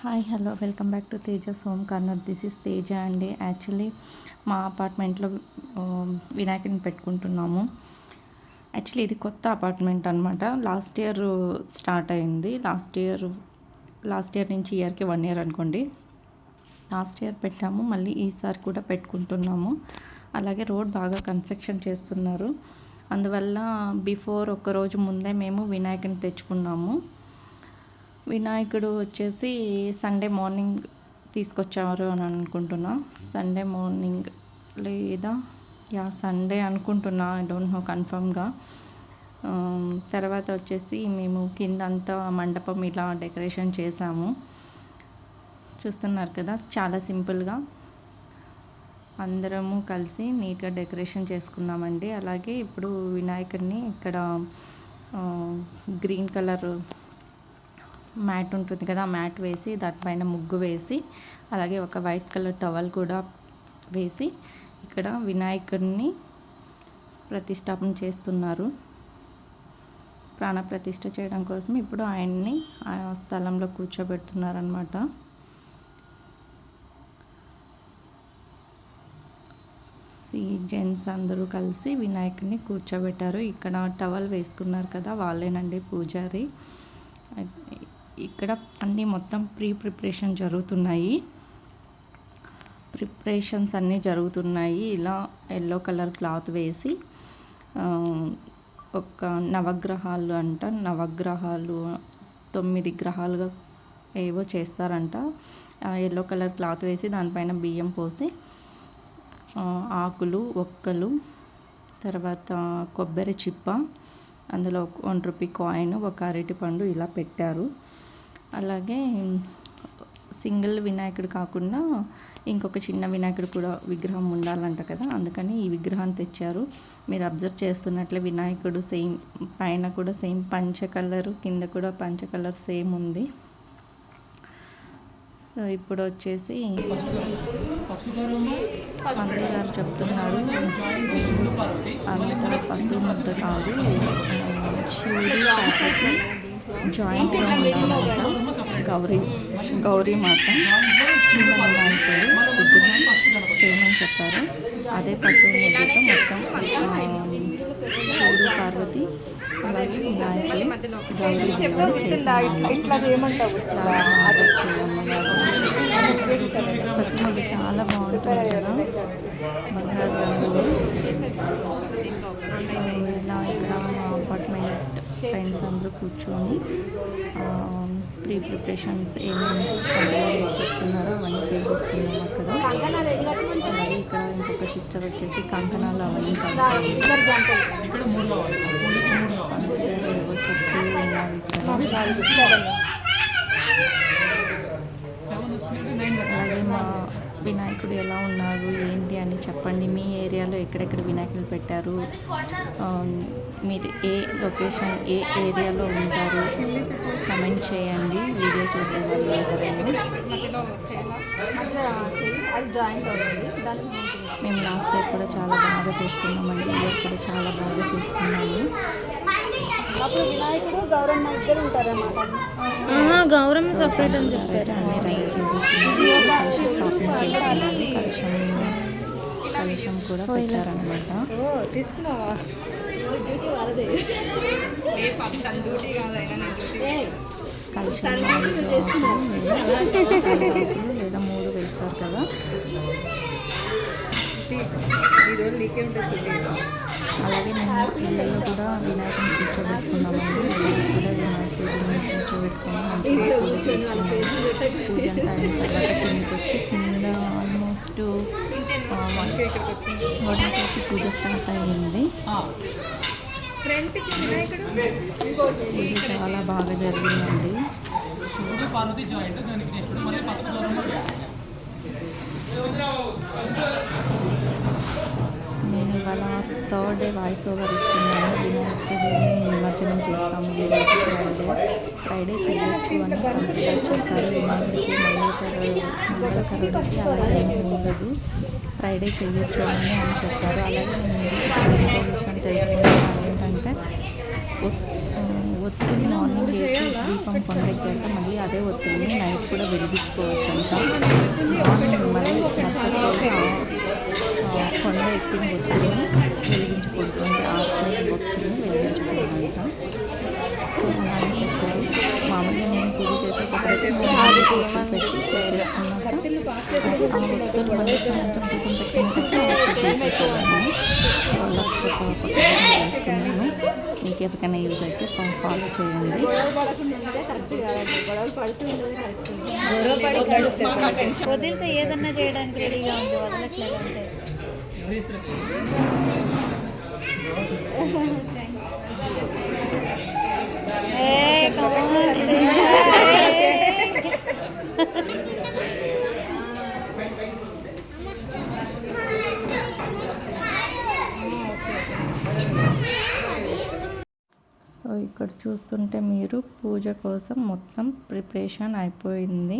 Hi hello welcome back to Tejas home corner. This is Teja అండి. Actually మా అపార్ట్మెంట్లో వినాయకుని పెట్టుకుంటున్నాము. యాక్చువల్లీ ఇది కొత్త అపార్ట్మెంట్ అనమాట లాస్ట్ ఇయర్ స్టార్ట్ అయింది. లాస్ట్ ఇయర్ లాస్ట్ ఇయర్ నుంచి ఇయర్కి వన్ ఇయర్ అనుకోండి. లాస్ట్ ఇయర్ పెట్టాము. మళ్ళీ ఈసారి కూడా పెట్టుకుంటున్నాము. అలాగే రోడ్ బాగా కన్స్ట్రక్షన్ చేస్తున్నారు. అందువల్ల బిఫోర్ ఒక రోజు ముందే మేము వినాయకుని తెచ్చుకున్నాము. వినాయకుడు వచ్చేసి సండే మార్నింగ్ తీసుకొచ్చారు అని అనుకుంటున్నా. సండే మార్నింగ్ లేదా? యా సండే అనుకుంటున్నా. ఐ డోంట్ నో కన్ఫర్మ్గా తర్వాత వచ్చేసి మేము కింద అంతా మండపం ఇలా డెకరేషన్ చేసాము. చూస్తున్నారు కదా చాలా సింపుల్గా. అందరము కలిసి నీట్గా డెకరేషన్ చేసుకున్నామండి. అలాగే ఇప్పుడు వినాయకుడిని ఇక్కడ uh, గ్రీన్ కలర్ మ్యాట్ ఉంటుంది కదా మ్యాట్ వేసి దానిపైన ముగ్గు వేసి అలాగే ఒక వైట్ కలర్ టవల్ కూడా వేసి ఇక్కడ వినాయకుడిని ప్రతిష్టాపన చేస్తున్నారు. ప్రాణ ప్రతిష్ఠ చేయడం కోసం ఇప్పుడు ఆయన్ని ఆ స్థలంలో కూర్చోబెడుతున్నారనమాట సి జెంట్స్ అందరూ కలిసి వినాయకుడిని కూర్చోబెట్టారు. ఇక్కడ టవల్ వేసుకున్నారు కదా వాళ్ళేనండి పూజారి. ఇక్కడ అన్నీ మొత్తం ప్రీ ప్రిపరేషన్ జరుగుతున్నాయి. ప్రిపరేషన్స్ అన్నీ జరుగుతున్నాయి. ఇలా ఎల్లో కలర్ క్లాత్ వేసి ఒక నవగ్రహాలు అంట నవగ్రహాలు తొమ్మిది గ్రహాలుగా ఏవో చేస్తారంట. ఎల్లో కలర్ క్లాత్ వేసి దానిపైన బియ్యం పోసి ఆకులు ఒక్కలు తర్వాత కొబ్బరి చిప్ప అందులో వన్ రూపీ కాయిన్ ఒక అరటి పండు ఇలా పెట్టారు. అలాగే సింగిల్ వినాయకుడు కాకుండా ఇంకొక చిన్న వినాయకుడు కూడా విగ్రహం ఉండాలంట కదా అందుకని ఈ విగ్రహాన్ని తెచ్చారు. మీరు అబ్జర్వ్ చేస్తున్నట్లే వినాయకుడు సేమ్ పైన కూడా సేమ్ పంచ కలర్ కింద కూడా పంచ కలర్ సేమ్ ఉంది. సో ఇప్పుడు వచ్చేసి పంతులు గారు చెప్తున్నారు. అంత పసుపు ముద్ద కాదు. ఉండాలన్నమాట గౌరీ గౌరీ మాత. చేయమని చెప్పారు. అదే పసుపు ముద్దతో మొత్తం శివుడు పార్వతి అలాగే వినాయకుడు పసుపు చాలా బాగుంటుంది కదా. బంగారు రంగులో ఇలా ఇక్కడ మా అపార్ట్మెంట్ అందరూ కూర్చొని ప్రీ ప్రిపరేషన్స్ ఏమేమి చెప్తున్నారో అవన్నీ చేపిస్తున్నాం అక్కడ. అలాగే ఇక్కడ ఇంకొక సిస్టర్ వచ్చేసి కంకణాలు అవన్నీ ఇక్కడ అలాగే మా వినాయకుడు ఎలా ఉన్నారు ఏంటి అని చెప్పండి. మీ ఏరియాలో ఎక్కడెక్కడ వినాయకుడు పెట్టారు? మీరు ఏ లొకేషన్ ఏ ఏరియాలో ఉంటారు? కమెంట్ చేయండి. వీడియో చూసే వాళ్ళు మేము లాస్ట్ ఇయర్ కూడా చాలా బాగా చూస్తున్నామండి ఇయర్ కూడా చాలా బాగా చూస్తున్నాము అప్పుడు వినాయకుడు గౌరమ్మ ఇద్దరు ఉంటారన్నమాట. గౌరమ్మ సపరేట్ అని చెప్పారు. కలుషం కూడా పెట్టారనమాట కలుషం లేదా మూడు వేస్తారు కదా. అలాగే మేము ఇళ్ళలో కూడా వినాయకుని కూర్చోబెట్టుకున్నామండి కూడా వినాయకుడిని కూర్చోబెట్టుకుని మంచిగా పూజ వచ్చి కింద ఆల్మోస్ట్ వన్ వచ్చి పూజ స్టార్ట్ అయ్యింది పూజ చాలా బాగా జరిగిందండి. పార్వతి జాయింట్ విఘ్నేశ్వరుడు మరియు పసుపు దూరం నేను ఇవాళ అంటే వాయిస్ ఓవర్ ఇస్తున్నాను. వినాయకుడిని నిమజ్జనం చేస్తాము. ఈరోజు ఫ్రైడే ఫ్రైడే చేయొచ్చు అని కంప్లీట్ చేశారు వినాయకుడికి మంగళకరుడికి అలా ఉండదు. ఫ్రైడే చేయొచ్చు అని అని చెప్పారు. అలాగే నేను విషయం తెలుసుకున్నాను ఏంటంటే ఒత్తిడి మార్నింగ్ దీపం కొండెక్కాక మళ్ళీ అదే ఒత్తిడిని నైట్ కూడా వెలిగించుకోవచ్చు అంట. మార్నింగ్ మళ్ళీ కొండ ఎక్కిన ఒత్తిడి సో అలా అని చెప్పారు మామూలుగా నేను పూజ చేసేటప్పుడైతే మళ్ళీ మీకు ఎవరికైనా యూజ్ అయితే ఫాలో చేయండి వదిలితే ఏదన్నా చేయడానికి రెడీగా ఉంది వదలట్లేదు Eh, ¿cómo సో ఇక్కడ చూస్తుంటే మీరు పూజ కోసం మొత్తం ప్రిపరేషన్ అయిపోయింది.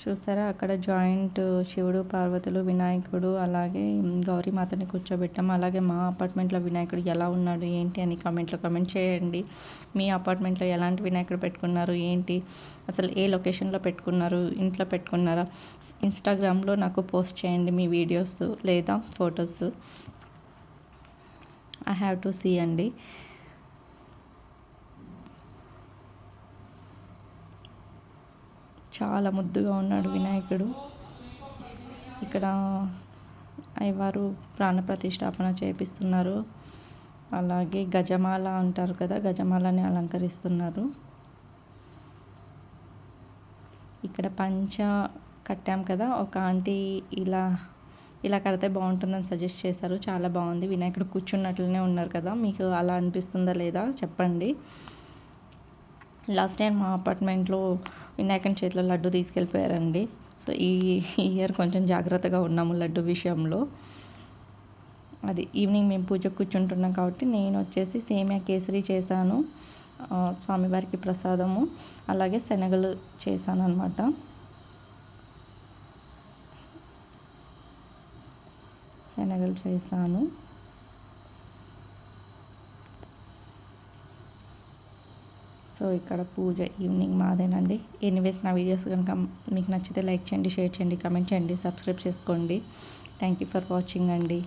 చూసారా? అక్కడ జాయింట్ శివుడు పార్వతులు వినాయకుడు అలాగే గౌరీమాతని కూర్చోబెట్టాము. అలాగే మా అపార్ట్మెంట్లో వినాయకుడు ఎలా ఉన్నాడు ఏంటి అని కమెంట్లో కామెంట్ చేయండి. మీ అపార్ట్మెంట్లో ఎలాంటి వినాయకుడు పెట్టుకున్నారు ఏంటి? అసలు ఏ లొకేషన్లో పెట్టుకున్నారు ఇంట్లో పెట్టుకున్నారా? ఇన్స్టాగ్రామ్లో నాకు పోస్ట్ చేయండి మీ వీడియోస్ లేదా photos. I have to see అండి. చాలా ముద్దుగా ఉన్నాడు వినాయకుడు. ఇక్కడ అయ్యవారు ప్రాణప్రతిష్టాపన చేపిస్తున్నారు. అలాగే గజమాల అంటారు కదా గజమాలని అలంకరిస్తున్నారు. ఇక్కడ పంచ కట్టాం కదా ఒక ఆంటీ ఇలా ఇలా కడితే బాగుంటుందని సజెస్ట్ చేశారు. చాలా బాగుంది. వినాయకుడు కూర్చున్నట్లనే ఉన్నారు కదా మీకు అలా అనిపిస్తుందా లేదా చెప్పండి. లాస్ట్ ఇయర్ మా అపార్ట్మెంట్లో వినాయకుని చేతిలో లడ్డు తీసుకెళ్ళిపోయారండి. సో ఈ ఇయర్ కొంచెం జాగ్రత్తగా ఉన్నాము లడ్డు విషయంలో. అది ఈవినింగ్ మేము పూజ కూర్చుంటున్నాం కాబట్టి నేను వచ్చేసి సేమియా కేసరి చేశాను. స్వామివారికి ప్రసాదము అలాగే శనగలు చేశాను అనమాట శనగలు చేశాను. సో ఇక్కడ పూజ ఈవినింగ్ మాదేనండి. ఎనీవేస్ నా వీడియోస్ కనుక మీకు నచ్చితే లైక్ చేయండి షేర్ చేయండి కమెంట్ చేయండి సబ్స్క్రైబ్ చేసుకోండి. థ్యాంక్ యూ ఫర్ వాచింగ్ అండి.